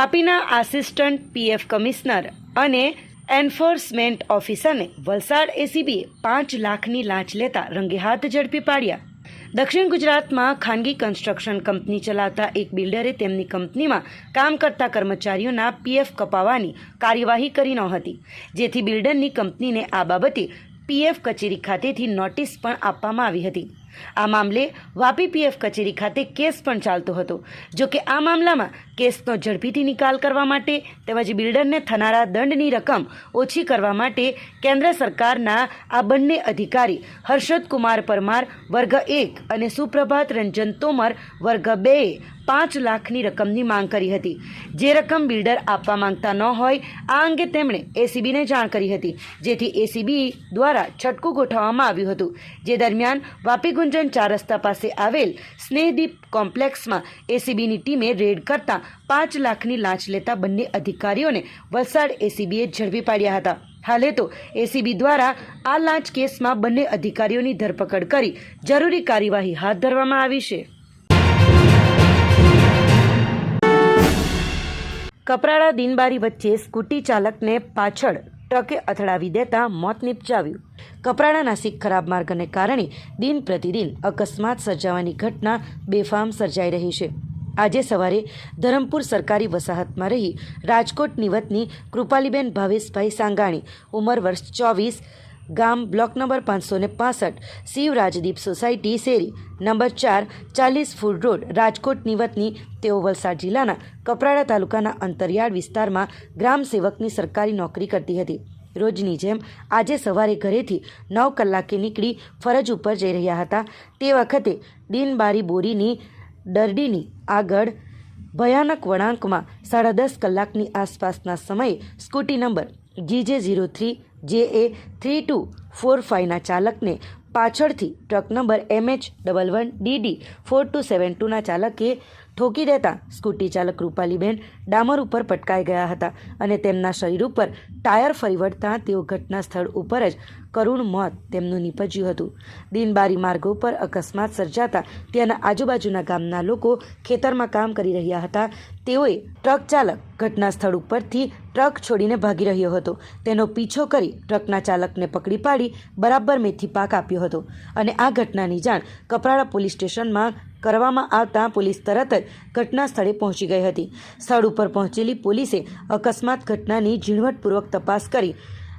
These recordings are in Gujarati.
વાપીના આસિસ્ટન્ટ પીએફ કમિશનર અને એન્ફોર્સમેન્ટ ઓફિસરને વલસાડ એસીબીએ પાંચ લાખની લાંચ લેતા રંગે હાથ ઝડપી પાડ્યા. દક્ષિણ ગુજરાતમાં ખાનગી કન્સ્ટ્રક્શન કંપની ચલાવતા એક બિલ્ડરે તેમની કંપનીમાં કામ કરતા કર્મચારીઓના પીએફ કપાવવાની કાર્યવાહી કરી નહોતી, જેથી બિલ્ડરની કંપનીને આ બાબતે પીએફ કચેરી ખાતેથી નોટિસ પણ આપવામાં આવી હતી. આ મામલે વાપી પીએફ કચેરી ખાતે કેસ પણ ચાલતો હતો. જો કે આ મામલામાં કેસનો ઝડપીથી નિકાલ કરવા માટે તેમજ બિલ્ડરને થનારા દંડની રકમ ઓછી કરવા માટે કેન્દ્ર સરકારના આ બંને અધિકારી હર્ષદ કુમાર પરમાર, વર્ગ એક, અને સુપ્રભાત રંજન તોમર, વર્ગ બેએ પાંચ લાખની રકમની માંગ કરી હતી. જે રકમ બિલ્ડર આપવા માંગતા ન હોય, આ અંગે તેમણે એસીબીને જાણ કરી હતી. જેથી એસીબી દ્વારા છટકું ગોઠવવામાં આવ્યું હતું. જે દરમિયાન વાપી ગુંજન ચાર રસ્તા પાસે આવેલ સ્નેહદીપ કોમ્પ્લેક્સમાં એસીબીની ટીમે રેડ કરતા પાંચ લાખની લાંચ લેતા બંને અધિકારીઓને વલસાડ એસીબીએ ઝડપી પાડ્યા હતા. હાલે તો એસીબી દ્વારા આ લાંચ કેસમાં બંને અધિકારીઓની ધરપકડ કરી જરૂરી કાર્યવાહી હાથ ધરવામાં આવી છે. કપરાડા દિનબારી વચ્ચે સ્કૂટી ચાલકને પાછળ ટ્રકે અથડાવી દેતા મોત નિપજાવ્યું. કપરાડા નાસિક ખરાબ માર્ગને કારણે દિન પ્રતિદિન અકસ્માત સર્જાવાની ઘટના બેફામ સર્જાઈ રહી છે. આજે સવારે ધરમપુર સરકારી વસાહતમાં રહી રાજકોટની વતની કૃપાલીબેન ભાવેશભાઈ સાંગાણી, ઉંમર વર્ષ ચોવીસ ગામ બ્લોક નંબર પાંચસો ને પાસઠ શિવરાજદીપ સોસાયટી, શેરી, નંબર ચાર, ચાલીસ ફૂડ રોડ રાજકોટની વતની તેઓ વલસાડ જિલ્લાના કપરાડા તાલુકાના અંતરિયાળ વિસ્તારમાં ગ્રામ સેવકની સરકારી નોકરી કરતી હતી. રોજની જેમ આજે સવારે ઘરેથી નવ કલાકે નીકળી ફરજ ઉપર જઈ રહ્યા હતા. તે વખતે દિનબારી બોરીની દરડીની આગળ ભયાનક વળાંકમાં સાડા દસ કલાકની આસપાસના સમયે scooty number GJ zero three J A three two four ફાઇવના ચાલકને પાછળથી truck number MH double one DD four two seven ટુના ચાલકે ઠોકી દેતા સ્કૂટી ચાલક રૂપાલીબેન ડામર ઉપર પટકાઈ ગયા હતા અને તેમના શરીર ઉપર ટાયર ફરી વળતા તેઓ ઘટના સ્થળ ઉપર જ કરુણ મોત તેમનું નીપજ્યું હતું. દિનબારી માર્ગો પર અકસ્માત સર્જાતા ત્યાંના આજુબાજુના ગામના લોકો ખેતરમાં કામ કરી રહ્યા હતા. તેઓએ ટ્રક ચાલક ઘટના સ્થળ ઉપરથી ટ્રક છોડીને ભાગી રહ્યો હતો. તેનો પીછો કરી ટ્રકના ચાલકને પકડી પાડી બરાબર મેથી પાક આપ્યો હતો અને આ ઘટનાની જાણ કપરાડા પોલીસ સ્ટેશનમાં કરવામાં આવતા પોલીસ તરત જ ઘટના સ્થળે પહોંચી ગઈ હતી. સ્થળ ઉપર પહોંચેલી પોલીસે અકસ્માત ઘટનાની ઝીણવટપૂર્વક તપાસ કરી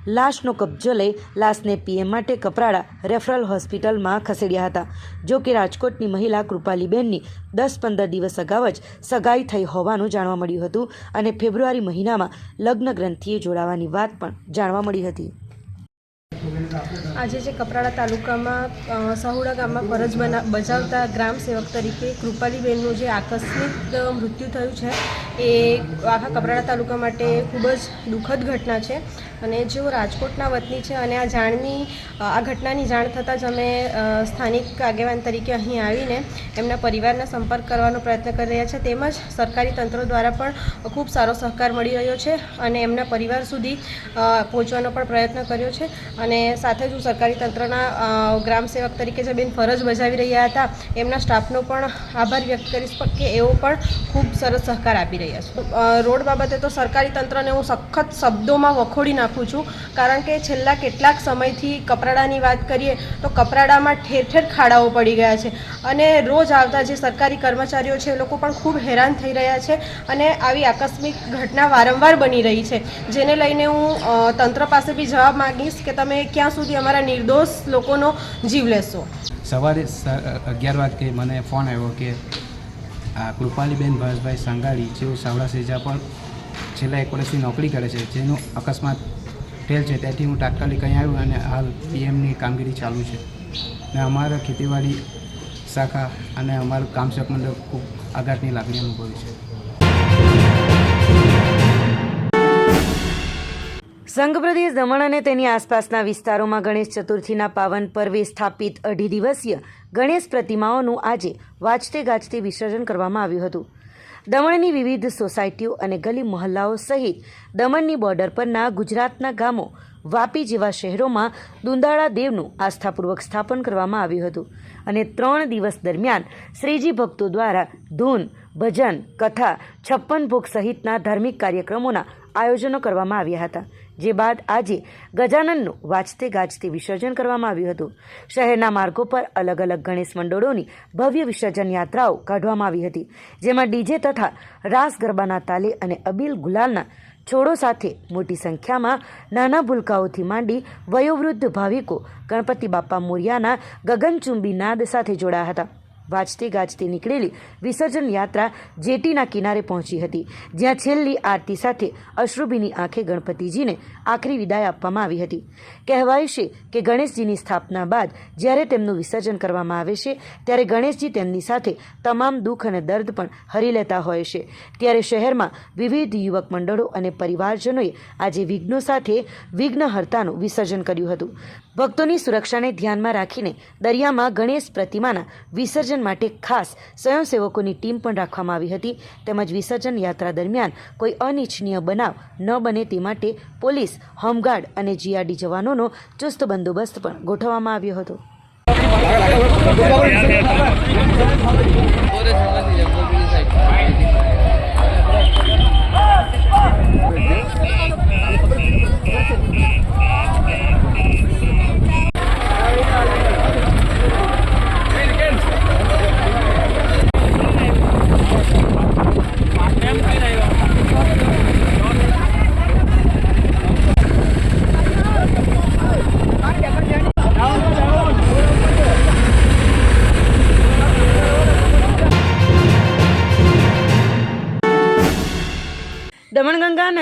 લાશનો કબજો લઈ લાશને પીએમ માટે કપરાડા રેફરલ હોસ્પિટલમાં ખસેડ્યા હતા. જો કે રાજકોટની મહિલા કૃપાલીબેનની દસ પંદર દિવસ અગાઉ જ સગાઈ થઈ હોવાનું જાણવા મળ્યું હતું અને ફેબ્રુઆરી મહિનામાં લગ્ન ગ્રંથિએ જોડાવાની વાત પણ જાણવા મળી હતી. આજે જે કપરાડા તાલુકામાં સહુડા ગામમાં ફરજ બજાવતા ગ્રામ સેવક તરીકે કૃપાલીબેનનું જે આકસ્મિક મૃત્યુ થયું છે, એ આખા કપરાડા તાલુકા માટે ખૂબ જ દુઃખદ ઘટના છે. અને જેઓ રાજકોટના વતની છે અને આ જાણની આ ઘટનાની જાણ થતાં જ અમે સ્થાનિક આગેવાન તરીકે અહીં આવીને એમના પરિવારના સંપર્ક કરવાનો પ્રયત્ન કરી રહ્યા છે. તેમજ સરકારી તંત્ર દ્વારા પણ ખૂબ સારો સહકાર મળી રહ્યો છે અને એમના પરિવાર સુધી પહોંચવાનો પણ પ્રયત્ન કર્યો છે. અને સાથે જ સરકારી તંત્રના ગ્રામ સેવક તરીકે જે બેન ફરજ બજાવી રહ્યા હતા, એમના સ્ટાફનો પણ આભાર વ્યક્ત કરીશ કે એઓ પણ ખૂબ સરસ સહકાર આપી રહ્યા છે. રોડ બાબતે તો સરકારી તંત્રને હું સખત શબ્દોમાં વખોડી નાખું છું, કારણ કે છેલ્લા કેટલાક સમયથી કપરાડાની વાત કરીએ, તો કપરાડામાં ઠેર ઠેર ખાડાઓ પડી ગયા છે. અને રોજ આવતા જે સરકારી કર્મચારીઓ છે, એ લોકો પણ ખૂબ હેરાન થઈ રહ્યા છે અને આવી આકસ્મિક ઘટના વારંવાર બની રહી છે. જેને લઈને હું તંત્ર પાસે બી જવાબ માગીશ કે તમે ક્યાં સુધી અમારા નિર્દોષ લોકોનો જીવ લેશો. સવારે અગિયાર વાગે મને ફોન આવ્યો કે, આ કૃપાલીબેન ભાસભાઈ સાંગાળી, જેઓ સાવડા સેજા પર છેલ્લા એક વર્ષથી નોકરી કરે છે, જેનું અકસ્માત થયેલ છે ત્યાંથી હું તાત્કાલિક અહીં આવ્યો અને હાલ પીએમની કામગીરી ચાલુ છે. ને અમારા ખેતીવાડી શાખા અને અમારું કામસેવક મંડળ ખૂબ આઘાતની લાગણી અનુભવી છે. સંઘ પ્રદેશ દમણ અને તેની આસપાસના વિસ્તારોમાં ગણેશ ચતુર્થીના પાવન પર્વે સ્થાપિત અઢી દિવસીય ગણેશ પ્રતિમાઓનું આજે વાજતે ગાજતે વિસર્જન કરવામાં આવ્યું હતું. દમણની વિવિધ સોસાયટીઓ અને ગલી મહોલ્લાઓ સહિત દમણની બોર્ડર પરના ગુજરાતના ગામો વાપી જેવા શહેરોમાં દુંદાળા દેવનું આસ્થાપૂર્વક સ્થાપન કરવામાં આવ્યું હતું અને ત્રણ દિવસ દરમિયાન શ્રીજી ભક્તો દ્વારા ધૂન, ભજન, કથા, છપ્પન ભોગ સહિતના ધાર્મિક કાર્યક્રમોના આયોજનો કરવામાં આવ્યા હતા. જે બાદ આજે ગજાનનનું વાજતે ગાજતે વિસર્જન કરવામાં આવ્યું હતું. શહેરના માર્ગો પર અલગ અલગ ગણેશ મંડળોની ભવ્ય વિસર્જન યાત્રાઓ કાઢવામાં આવી હતી, જેમાં ડીજે તથા રાસ ગરબાના તાલે અને અબીલ ગુલાલના છોડો સાથે મોટી સંખ્યામાં નાના ભૂલકાઓથી માંડી વયોવૃદ્ધ ભાવિકો, ગણપતિ બાપા મોરિયાના ગગનચુંબી નાદ સાથે જોડાયા હતા. વાજતે ગાજતે નીકળેલી વિસર્જન યાત્રા જેટીના કિનારે પહોંચી હતી, જ્યાં છેલ્લી આરતી સાથે અશ્રુભીની આંખે ગણપતિજીને આખરી વિદાય આપવામાં આવી હતી. કહેવાય છે કે ગણેશજીની સ્થાપના બાદ જ્યારે તેમનું વિસર્જન કરવામાં આવે છે, ત્યારે ગણેશજી તેમની સાથે તમામ દુઃખ અને દર્દ પણ હરી લેતા હોય છે. ત્યારે શહેરમાં વિવિધ યુવક મંડળો અને પરિવારજનોએ આજે વિઘ્નો સાથે વિઘ્નહર્તાનું વિસર્જન કર્યું હતું. ભક્તોની સુરક્ષાને ધ્યાનમાં રાખીને દરિયામાં ગણેશ પ્રતિમાના વિસર્જન માટે ખાસ સ્વયંસેવકોની ટીમ પણ રાખવામાં આવી હતી. તેમજ વિસર્જન યાત્રા દરમિયાન કોઈ અનિચ્છનીય બનાવ ન બને તે માટે પોલીસ, હોમગાર્ડ અને જીઆરડી જવાનોનો ચુસ્ત બંદોબસ્ત પણ ગોઠવવામાં આવ્યો હતો.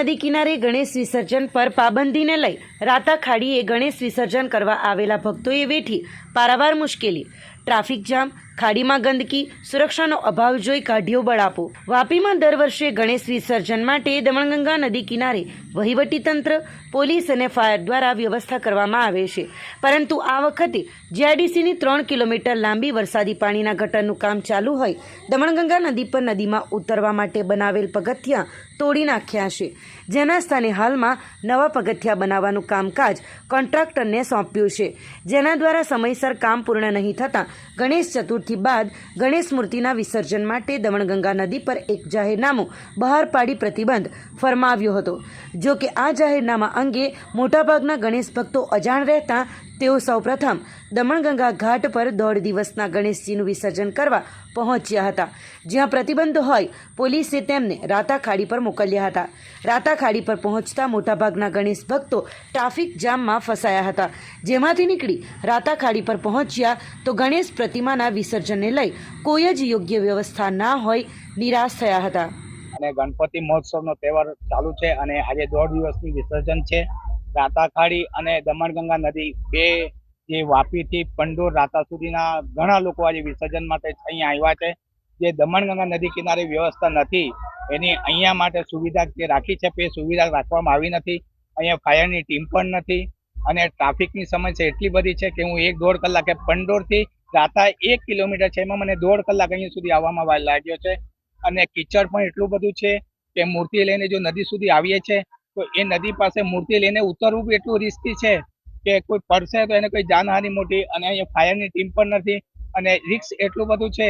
નદી કિનારે ગણેશ વિસર્જન પર પાબંદીને લઈ રાતા ખાડીએ ગણેશ વિસર્જન કરવા આવેલા ભક્તોએ વેઠી પારાવાર મુશ્કેલી. ટ્રાફિક જામ ખાડીમાં ગંદકી, સુરક્ષાનો અભાવ જોઈ કાઢ્યો બળ આપો વાપીમાં દર વર્ષે ગણેશ વિસર્જન માટે દમણગંગા નદી કિનારે વહીવટીતંત્ર પોલીસ અને ફાયર દ્વારા વ્યવસ્થા કરવામાં આવે છે. પરંતુ આ વખતે જીઆઈડીસીની ત્રણ કિલોમીટર લાંબી વરસાદી પાણીના ગટરનું કામ ચાલુ હોય, દમણગંગા નદી પર નદીમાં ઉતરવા માટે બનાવેલ પગથિયાં તોડી નાખ્યા છે. જેના સ્થાને હાલમાં નવા પગથિયાં બનાવવાનું કામકાજ કોન્ટ્રાક્ટરને સોંપ્યું છે. જેના દ્વારા સમયસર કામ પૂર્ણ નહીં થતાં ગણેશ ચતુર્થી બાદ ગણેશ મૂર્તિના વિસર્જન માટે દમણગંગા નદી પર એક જાહેરનામું બહાર પાડી પ્રતિબંધ ફરમાવ્યો હતો. જો કે આ જાહેરનામા અંગે મોટાભાગના ગણેશ ભક્તો અજાણ રહેતા તેઓ સૌપ્રથમ દમણગંગા ઘાટ પર દોઢ દિવસના ગણેશજીનું વિસર્જન કરવા પહોંચ્યા હતા. જ્યાં પ્રતિબંધ હોય, પોલીસે તેમને રાતા ખાડી પર મોકલ્યા હતા. રાતા ખાડી પર પહોંચતા મોટાભાગના ગણેશ ભક્તો ટ્રાફિક જામમાં ફસાયા હતા. જેમાંથી નીકળી રાતા ખાડી પર પહોંચ્યા તો ગણેશ પ્રતિમાના વિસર્જનને લઈ કોઈ જ યોગ્ય વ્યવસ્થા ના હોય, નિરાશ થયા હતા. અને ગણપતિ મહોત્સવનો તહેવાર ચાલુ છે અને આજે દોઢ દિવસની વિસર્જન છે. રાતાખાડી અને દમણગંગા નદી બે જે વાપીથી પંડોર રાતા સુધીના ઘણા લોકો આજે વિસર્જન માટે અહીંયા આવ્યા છે. જે દમણગંગા નદી કિનારે વ્યવસ્થા નથી, એની અહીંયા માટે સુવિધા જે રાખી છે તે સુવિધા રાખવામાં આવી નથી. અહીંયા ફાયરની ટીમ પણ નથી અને ટ્રાફિકની સમસ્યા એટલી બધી છે કે હું એક દોઢ કલાકે પંડોરથી રાતા એક કિલોમીટર છે, એમાં મને દોઢ કલાક અહીંયા સુધી આવવામાં લાગ્યો છે. અને કિચડ પણ એટલું બધું છે કે મૂર્તિ લઈને જો નદી સુધી આવીએ છીએ તો એ નદી પાસે મૂર્તિ લઈને ઉતરવું બી એટલું રિસ્કી છે. કે કોઈ પડશે તો એને કોઈ જાનહાનિ મોટી અને અહીંયા ફાયરની ટીમ પણ નથી. અને રિક્સ એટલું બધું છે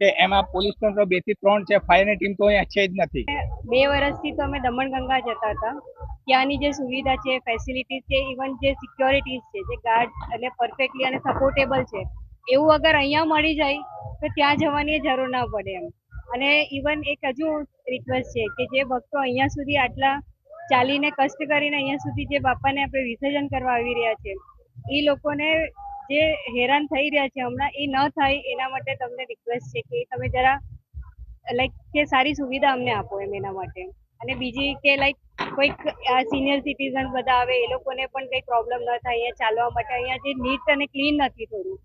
કે એમાં પોલીસ તંત્ર બેથી ત્રણ છે ફાયરની ટીમ તો અહીંયા છે જ નથી. બે વર્ષથી તો અમે દમણગંગા જતા હતા. ત્યાંની જે સુવિધા છે ફેસિલિટીઝ છે ઇવન જે સિક્યોરિટીઝ છે, જે ગાર્ડ એટલે પરફેક્ટલી અને સપોર્ટેબલ છે, એવું અગર અહીંયા મળી જાય, તો ત્યાં જવાની જરૂર ના પડે એમ. અને ઇવન એક હજુ રિક્વેસ્ટ છે કે જે ભક્તો અહીંયા સુધી આટલા ચાલીને કષ્ટ કરીને અહીંયા સુધી જે બાપાને આપણે વિસર્જન કરવા આવી રહ્યા છે, એ લોકોને જે હેરાન થઈ રહ્યા છે હમણાં, એ ન થાય એના માટે તમને રિક્વેસ્ટ છે કે તમે જરા લાઈક કે સારી સુવિધા અમને આપો એમ એના માટે. અને બીજી કે લાઈક કોઈક સિનિયર સિટીઝન બધા આવે, એ લોકોને પણ કંઈ પ્રોબ્લેમ ન થાય, અહીંયા ચાલવા માટે અહીંયા જે નીટ અને ક્લીન નથી થોડું,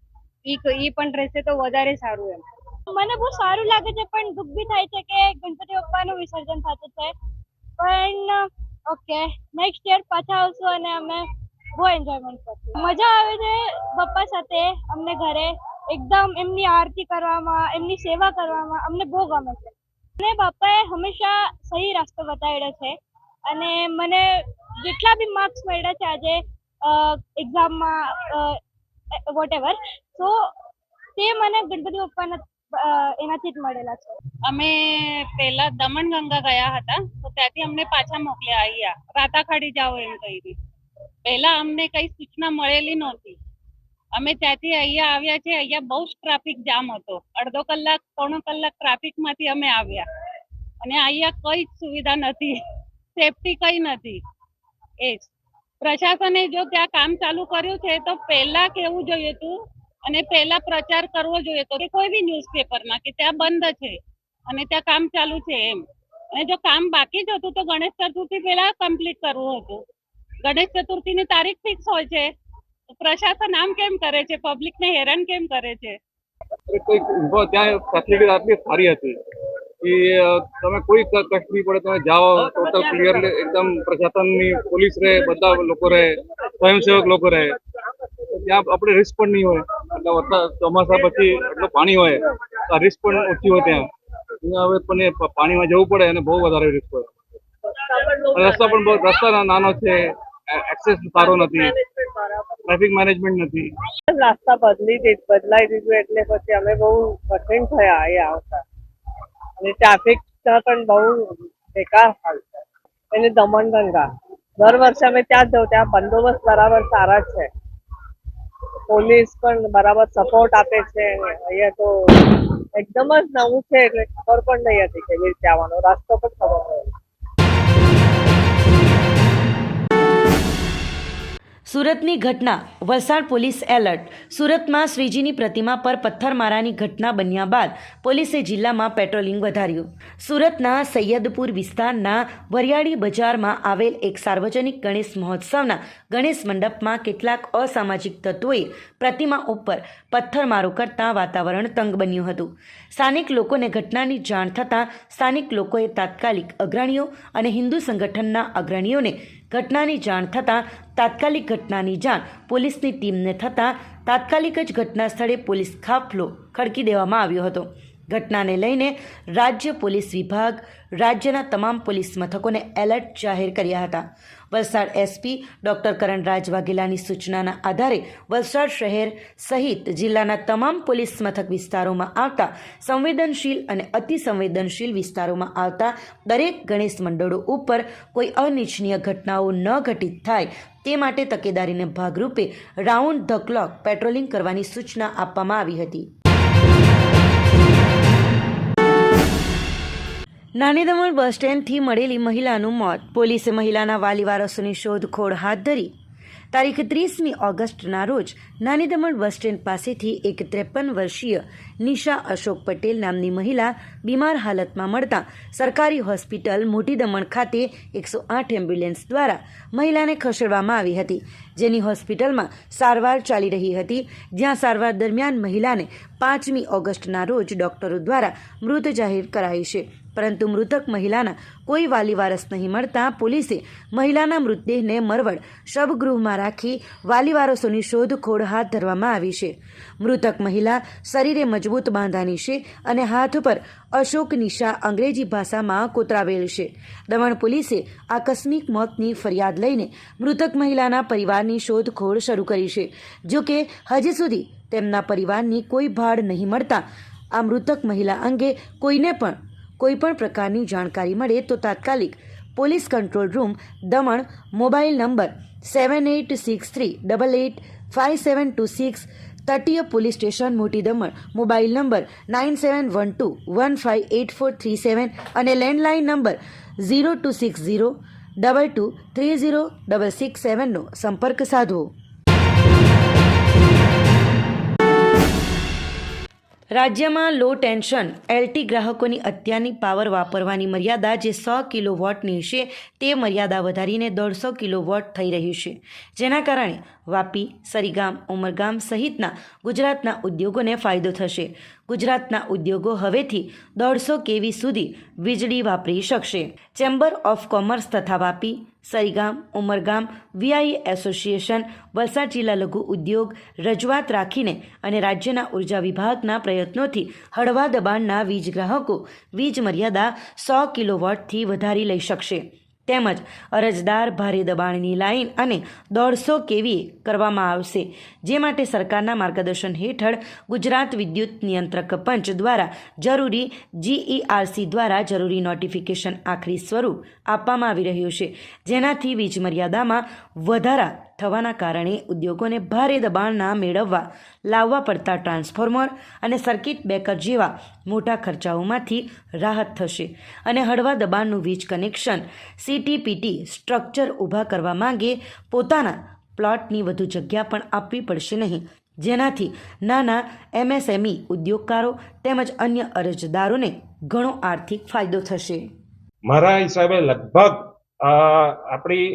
ઈ ઈ પણ રહેશે તો વધારે સારું એમ. મને બહુ સારું લાગે છે, પણ દુઃખ બી થાય છે કે ગણપતિ બાપ્પાનું વિસર્જન થતું છે. પણ ઓકે નેક્સ્ટ યર પાછા આવશું અને અમે બહુ એન્જોયમેન્ટ કરશું. મજા આવે છે પપ્પા સાથે અમને ઘરે. એકદમ એમની આરતી કરવામાં એમની સેવા કરવામાં અમને બહુ ગમે છે. અને બાપાએ હંમેશા સહી રસ્તો બતાવ્યો છે. અને મને જેટલા બી માર્ક્સ મળ્યા છે આજે એક્ઝામમાં વોટ એવર તો તે મને ગણપતિ બાપ્પાના અ, એનાથી જ મળેલા છે. અમે પહેલા દમણગંગા ગયા હતા, તો ત્યાંથી અમને પાછા મોકલ્યા અહીંયા રાતાખાડી જાઓ એમ કહી પહેલા અમને કઈ સૂચના મળેલી નહોતી. અમે ત્યાંથી અહીંયા આવ્યા છે, અહીંયા બહુ જ ટ્રાફિક જામ હતો. અડધો કલાક, પોણો કલાક ટ્રાફિકમાંથી અમે આવ્યા. અને અહીંયા કઈ જ સુવિધા નથી. સેફટી કઈ નથી. એ પ્રશાસને જો ત્યાં કામ ચાલુ કર્યું છે, તો પહેલા કેવું જોઈએ હતું? અને પહેલા પ્રચાર કરવો જોઈએ તો કોઈ બી ન્યૂઝપેપરમાં કે ત્યાં બંધ છે અને ત્યાં કામ ચાલુ છે એમ. અને જો કામ બાકી જ હતું તો ગણેશ ચતુર્થી પહેલા કમ્પ્લીટ કરવું હતું. ગણેશ ચતુર્થીની તારીખ ફિક્સ હોય છે. પ્રશાસન આમ કેમ કરે છે? પબ્લિકને હેરાન કેમ કરે છે? કોઈક ત્યાં ફેસિલિટી આટલી સારી હતી. કે તમે કોઈ તકલીફ પડે, તમે જાઓ ટોટલ ક્લિયરલી એકદમ પ્રશાસનની પોલીસ રહે, બધા લોકો રહે, સ્વયંસેવક લોકો રહે. ત્યાં આપણે રિસ્ક પણ નહીં હોય. એટલે ચોમાસા પછી એટલું પાણી હોય તો રિસ્ક પણ ઓછી હોય ત્યાં. હવે પણ પાણીમાં જવું પડે અને બહુ વધારે રિસ્ક હોય. રસ્તા પણ બહુ રસ્તા નાનો છે એક્સેસ સારો નથી ટ્રાફિક મેનેજમેન્ટ નથી. રાસ્તા બદલી બદલાઈ દીધું એટલે પછી અમે બહુ કઠિન થયા અહીંયા આવતા. અને ટ્રાફિક પણ બહુ બેકાર હાલ છે. એને દમણગંગા દર વર્ષે અમે ત્યાં જ જવું ત્યાં બંદોબસ્ત બરાબર સારા છે. પોલીસ પણ બરાબર સપોર્ટ આપે છે અહીંયા તો એકદમ જ નવું છે એટલે ખબર પણ નહીં હતી કેવી રીતે આવવાનો. રસ્તો પણ ખબર નહીં સુરતની ઘટના. Valsad police alert. સુરતમાં શ્રીજીની પ્રતિમા પર પથ્થરમારાની ઘટના બન્યા બાદ પોલીસે જિલ્લામાં પેટ્રોલિંગ વધાર્યું. સુરતના સૈયદપુર વિસ્તારના વરિયાળી બજારમાં આવેલ એક સાર્વજનિક ગણેશ મહોત્સવના ગણેશ મંડપમાં કેટલાક અસામાજિક તત્વોએ પ્રતિમા ઉપર પથ્થરમારો કરતાં વાતાવરણ તંગ બન્યું હતું. સ્થાનિક લોકોને ઘટનાની જાણ થતાં સ્થાનિક લોકોએ તાત્કાલિક અગ્રણીઓ અને હિન્દુ સંગઠનના અગ્રણીઓને ઘટનાની જાણ થતાં તાત્કાલિક ઘટનાની જાણ પોલીસની ટીમને થતાં તાત્કાલિક જ ઘટના સ્થળે પોલીસ કાફલો ખડકી દેવામાં આવ્યો હતો. ઘટનાને લઈને રાજ્ય પોલીસ વિભાગ, રાજ્યના તમામ પોલીસ મથકોને એલર્ટ જાહેર કર્યા હતા. વલસાડ એસપી ડૉક્ટર કરણરાજ વાઘેલાની સૂચનાના આધારે વલસાડ શહેર સહિત જિલ્લાના તમામ પોલીસ મથક વિસ્તારોમાં આવતા સંવેદનશીલ અને અતિ સંવેદનશીલ વિસ્તારોમાં આવતા દરેક ગણેશ મંડળો ઉપર કોઈ અનિચ્છનીય ઘટનાઓ ન ઘટિત થાય તે માટે તકેદારીને ભાગરૂપે રાઉન્ડ ધ ક્લોક પેટ્રોલિંગ કરવાની સૂચના આપવામાં આવી હતી. નાની દમણ બસ સ્ટેન્ડથી મળેલી મહિલાનું મોત. પોલીસે મહિલાના વાલી વારસોની શોધખોળ હાથ ધરી. તારીખ ત્રીસમી ઓગસ્ટના રોજ નાની દમણ બસ સ્ટેન્ડ પાસેથી એક ત્રેપન વર્ષીય નિશા અશોક પટેલ નામની મહિલા બીમાર હાલતમાં મળતા સરકારી હોસ્પિટલ મોટી દમણ ખાતે એકસો આઠ એમ્બ્યુલન્સ દ્વારા મહિલાને ખસેડવામાં આવી હતી. જેની હોસ્પિટલમાં સારવાર ચાલી રહી હતી. જ્યાં સારવાર દરમિયાન મહિલાને પાંચમી ઓગસ્ટના રોજ ડોક્ટરો દ્વારા મૃત જાહેર કરાઈ છે. પરંતુ મૃતક મહિલાના કોઈ વાલી વારસ નહીં મળતા પોલીસે મહિલાના મૃતદેહને મરવડ શબગૃહમાં રાખી વાલી વારસોની શોધખોળ હાથ ધરવામાં આવી છે. મૃતક મહિલા શરીરે મજબૂત બાંધાની છે અને હાથ પર અશોક નિશા અંગ્રેજી ભાષામાં કોતરાવેલ છે. દમણ પોલીસે આકસ્મિક મોતની ફરિયાદ લઈને મૃતક મહિલાના પરિવારની શોધખોળ શરૂ કરી છે. જોકે હજી સુધી તેમના પરિવારની કોઈ ભાડ નહીં મળતા આ મૃતક મહિલા અંગે કોઈને પણ કોઈ પણ પ્રકારની જાણકારી મળે તો તાત્કાલિક police control room, Daman, mobile number seven eight six three double eight five seven two six તટીય police station, Moti Daman, mobile number nine seven one two one five eight four three seven અને landline number zero two six zero double two three zero double six સેવનનો સંપર્ક સાધવો રાજ્યમાં લો ટેન્શન, એલટી ગ્રાહકોની અત્યારની પાવર વાપરવાની મર્યાદા જે સો કિલો વોટની છે તે મર્યાદા વધારીને દોઢસો કિલો વોટ થઈ રહી છે. જેના કારણે વાપી, સરીગામ, ઉમરગામ સહિતના ગુજરાતના ઉદ્યોગોને ફાયદો થશે. ગુજરાતના ઉદ્યોગો હવેથી દોઢસો કેવી સુધી વીજળી વાપરી શકશે. ચેમ્બર ઓફ કોમર્સ તથા વાપી સરીગામ ઉમરગામ વીઆઈ એસોસિએશન, વલસાડ જિલ્લા લઘુ ઉદ્યોગ રજૂઆત રાખીને અને રાજ્યના ઊર્જા વિભાગના પ્રયત્નોથી હળવા દબાણના વીજ ગ્રાહકો વીજ મર્યાદા સો કિલોવોટથી વધારી લઈ શકશે. તેમજ અરજદાર ભારે દબાણની લાઇન અને દોઢસો કેવી કરવામાં આવશે, જે માટે સરકારના માર્ગદર્શન હેઠળ ગુજરાત વિદ્યુત નિયંત્રક પંચ દ્વારા જરૂરી જીઈઆરસી દ્વારા જરૂરી નોટિફિકેશન આખરી સ્વરૂપ આપવામાં આવી રહ્યું છે. જેનાથી વીજ મર્યાદામાં વધારા થવાના કારણે ઉદ્યોગોને ભારે દબાણના મેળવવા, લાવવા પડતા ટ્રાન્સફોર્મર અને સર્કિટ બ્રેકર જેવા મોટા ખર્ચાઓમાંથી રાહત થશે. અને હળવા દબાણનું વીજ કનેક્શન, સીટીપીટી સ્ટ્રક્ચર ઊભા કરવા માંગે પોતાના પ્લોટની વધુ જગ્યા પણ આપવી પડશે નહીં. જેનાથી નાના એમએસએમઈ ઉદ્યોગકારો તેમજ અન્ય અરજદારોને ઘણો આર્થિક ફાયદો થશે. મારા હિસાબે લગભગ આપણી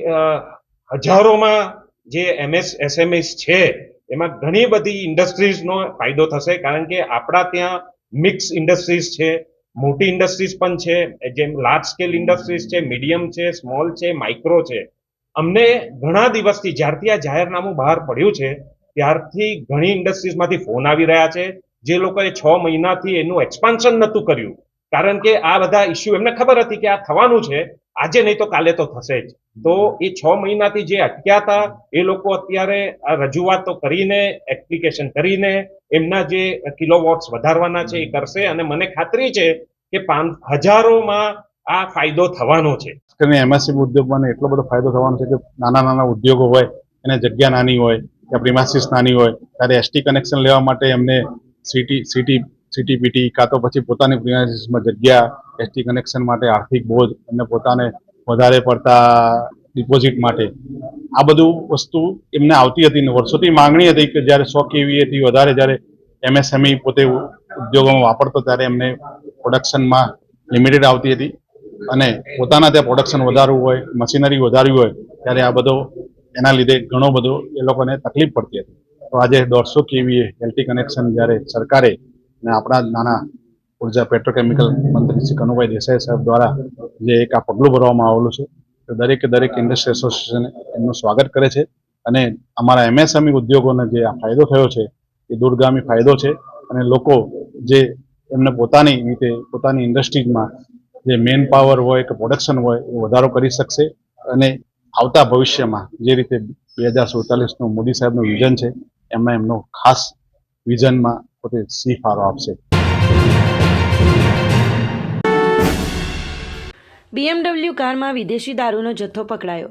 હજારોમાં જે એમએસ એસએમએસ છે, એમાં ઘણી બધી ઇન્ડસ્ટ્રીઝનો ફાયદો થશે, કારણ કે આપણા ત્યાં મિક્સ ઇન્ડસ્ટ્રીઝ છે, મોટી ઇન્ડસ્ટ્રીઝ પણ છે, જેમ લાર્જ સ્કેલ ઇન્ડસ્ટ્રીઝ છે મીડિયમ છે સ્મોલ છે માઇક્રો છે. અમને ઘણા દિવસથી, જ્યારથી આ જાહેરનામું બહાર પડ્યું છે, ત્યારથી ઘણી ઇન્ડસ્ટ્રીઝમાંથી ફોન આવી રહ્યા છે, જે લોકોએ છ મહિનાથી એનું એક્સપાન્શન નહોતું કર્યું. કારણ કે આ બધા ઇસ્યુ એમને ખબર હતી કે આ થવાનું છે આજે નહીં તો કાલે તો થશે જ. તો એ છ મહિનાથી જે અટક્યા હતા એ લોકો અત્યારે આ રજૂઆતો કરીને એપ્લિકેશન કરીને એમના જે કિલોવોટ્સ વધારવાના છે એ કરશે. અને મને ખાતરી છે કે પાંચ હજારોમાં આ ફાયદો થવાનો છે. કરીને એમએસએમઈ ઉદ્યોગમાં એટલો બધો ફાયદો થવાનો છે કે નાના નાના ઉદ્યોગો હોય એને જગ્યા નાની હોય કે પ્રિમાસીસ નાની હોય ત્યારે એસટી કનેક્શન લેવા માટે એમને સિટી સિટી સીટીપીટી કાં તો પછી પોતાની પ્રિમાસીસમાં જગ્યા એસટી કનેક્શન માટે આર્થિક બોજ એમને પોતાને વધારે પડતા ડિપોઝિટ માટે. આ બધું વસ્તુ એમને આવતી હતી ને વર્ષોથી માંગણી હતી કે જ્યારે સો કેવીએથી વધારે જ્યારે એમએસએમઈ પોતે ઉદ્યોગોમાં વાપરતો ત્યારે એમને પ્રોડક્શનમાં લિમિટેડ આવતી હતી. અને પોતાના ત્યાં પ્રોડક્શન વધારવું હોય મશીનરી વધારવી હોય, ત્યારે આ બધો, એના લીધે ઘણો બધો એ લોકોને તકલીફ પડતી હતી. તો આજે દોઢસો કેવીએ એલટી કનેક્શન જ્યારે સરકારે અને આપણા નાના ઊર્જા પેટ્રોકેમિકલ મંત્રી શ્રી કનુભાઈ દેસાઈ સાહેબ દ્વારા જે એક આ પગલું ભરવામાં આવેલું છે, તો દરેકે દરેક ઇન્ડસ્ટ્રી એસોસિએશન એમનું સ્વાગત કરે છે અને અમારા એમએસએમઈ ઉદ્યોગોને જે આ ફાયદો થયો છે, એ દૂરગામી ફાયદો છે અને લોકો જે એમને પોતાની રીતે પોતાની ઇન્ડસ્ટ્રીઝમાં જે મેન પાવર હોય કે પ્રોડક્શન હોય, એ વધારો કરી શકશે અને આવતા ભવિષ્યમાં જે રીતે બે હજાર સુડતાલીસનું મોદી સાહેબનું વિઝન છે, એમાં એમનો ખાસ વિઝનમાં પોતે સી ફાળો આપશે બીએમડબલ્યુ કારમાં વિદેશી દારૂનો જથ્થો પકડાયો.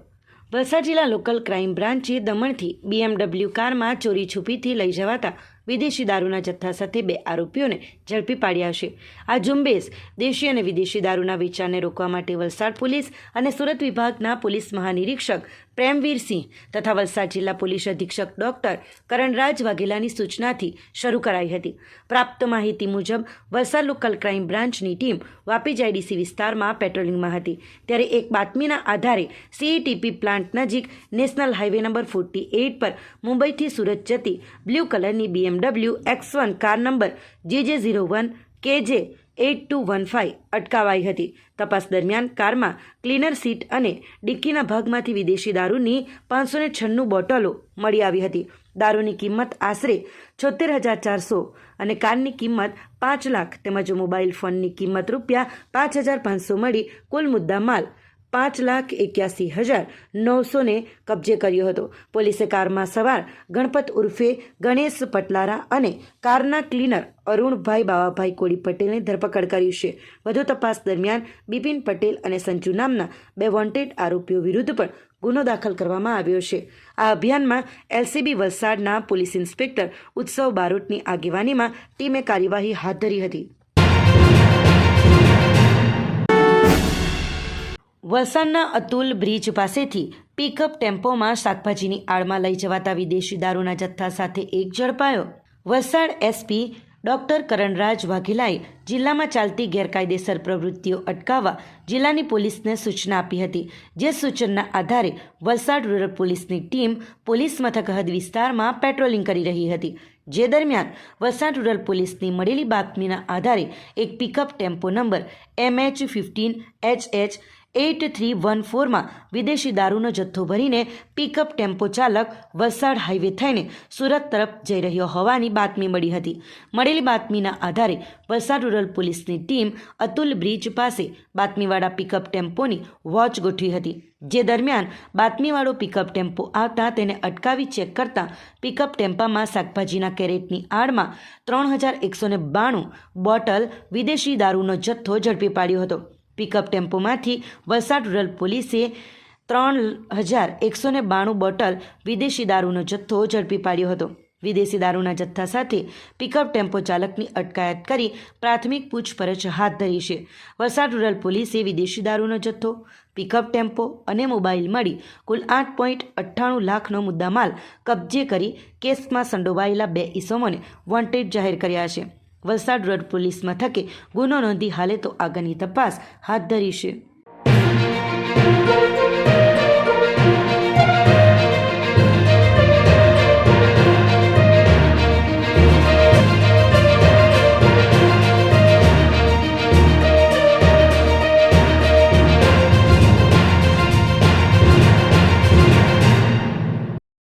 વલસાડ જિલ્લા લોકલ ક્રાઇમ બ્રાન્ચે દમણથી બીએમડબલ્યુ કારમાં ચોરી છુપીથી લઈ જવાતા વિદેશી દારૂના જથ્થા સાથે બે આરોપીઓને ઝડપી પાડ્યા છે. આ ઝુંબેશ દેશી અને વિદેશી દારૂના વેચાણને રોકવા માટે વલસાડ પોલીસ અને સુરત વિભાગના પોલીસ મહાનિરીક્ષક પ્રેમવીરસિંહ તથા વલસાડ જિલ્લા પોલીસ અધિક્ષક ડોક્ટર કરણરાજ વાઘેલાની સૂચનાથી શરૂ કરાઈ હતી. પ્રાપ્ત માહિતી મુજબ, વલસાડ લોકલ ક્રાઇમ બ્રાન્ચની ટીમ વાપી જાયડીસી વિસ્તારમાં પેટ્રોલિંગમાં હતી. ત્યારે એક બાતમીના આધારે સીઈટીપી પ્લાન્ટ નજીક national highway number forty eight પર મુંબઈથી સુરત જતી બ્લુ કલરની BMW X one car number J J zero one K J eight two one five અટકાવાઈ હતી. તપાસ દરમિયાન કારમાં ક્લીનર સીટ અને ડિક્કીના ભાગમાંથી વિદેશી દારૂની પાંચસો ને છન્નું બોટલો મળી આવી હતી. દારૂની કિંમત આશરે છોતેર હજાર ચારસો અને કારની કિંમત પાંચ લાખ તેમજ મોબાઈલ ફોનની કિંમત રૂપિયા પાંચ હજાર પાંચસો મળી કુલ મુદ્દા માલ પાંચ લાખ એક્યાસી હજાર નવસોને કબજે કર્યો હતો. પોલીસે કારમાં સવાર ગણપત ઉર્ફે ગણેશ પટલારા અને કારના ક્લીનર અરુણભાઈ બાવાભાઈ કોળી પટેલની ધરપકડ કરી છે. વધુ તપાસ દરમિયાન બિપિન પટેલ અને સંજુ નામના બે વોન્ટેડ આરોપીઓ વિરુદ્ધ પણ ગુનો દાખલ કરવામાં આવ્યો છે. આ અભિયાનમાં એલસીબી વલસાડના પોલીસ ઇન્સ્પેક્ટર ઉત્સવ બારોટની આગેવાનીમાં ટીમે કાર્યવાહી હાથ ધરી હતી. વલસાડના અતુલ બ્રિજ પાસેથી પિકઅપ ટેમ્પોમાં શાકભાજીની આડમાં લઈ જવાતા વિદેશી દારૂના જથ્થા સાથે એક ઝડપાયો. વલસાડ એસપી ડોક્ટર કરણરાજ વાઘેલાએ જિલ્લામાં ચાલતી ગેરકાયદેસર પ્રવૃત્તિઓ અટકાવવા જિલ્લાની પોલીસને સૂચના આપી હતી. જે સૂચનના આધારે વલસાડ રૂરલ પોલીસની ટીમ પોલીસ મથક હદ વિસ્તારમાં પેટ્રોલિંગ કરી રહી હતી. જે દરમિયાન વલસાડ રૂરલ પોલીસની મળેલી બાતમીના આધારે એક pickup tempo number MH fifteen H H eight three one ફોરમાં વિદેશી દારૂનો જથ્થો ભરીને પિકઅપ ટેમ્પો ચાલક વલસાડ હાઈવે થઈને સુરત તરફ જઈ રહ્યો હોવાની બાતમી મળી હતી. મળેલી બાતમીના આધારે વલસાડ રૂરલ પોલીસની ટીમ અતુલ બ્રિજ પાસે બાતમીવાળા પિકઅપ ટેમ્પોની વોચ ગોઠવી હતી. જે દરમિયાન બાતમીવાળો પિકઅપ ટેમ્પો આવતા તેને અટકાવી ચેક કરતાં પિકઅપ ટેમ્પામાં શાકભાજીના કેરેટની આડમાં ત્રણ હજાર એકસો બાણું બોટલ વિદેશી દારૂનો જથ્થો ઝડપી પાડ્યો હતો. પિકઅપ ટેમ્પોમાંથી વલસાડ રૂરલ પોલીસે ત્રણ હજાર એકસો ને બાણું બોટલ વિદેશી દારૂનો જથ્થો ઝડપી પાડ્યો હતો. વિદેશી દારૂના જથ્થા સાથે પિકઅપ ટેમ્પો ચાલકની અટકાયત કરી પ્રાથમિક પૂછપરછ હાથ ધરી છે. વલસાડ રૂરલ પોલીસે વિદેશી દારૂનો જથ્થો, પિકઅપ ટેમ્પો અને મોબાઈલ મળી કુલ આઠ પોઈન્ટ અઠ્ઠાણું લાખનો મુદ્દામાલ કબજે કરી કેસમાં સંડોવાયેલા બે ઇસમોને વોન્ટેડ જાહેર કર્યા છે. વલસાડ રોડ પોલીસ મથકે ગુનો નોંધી હાલે તો આગળની તપાસ હાથ ધરી છે.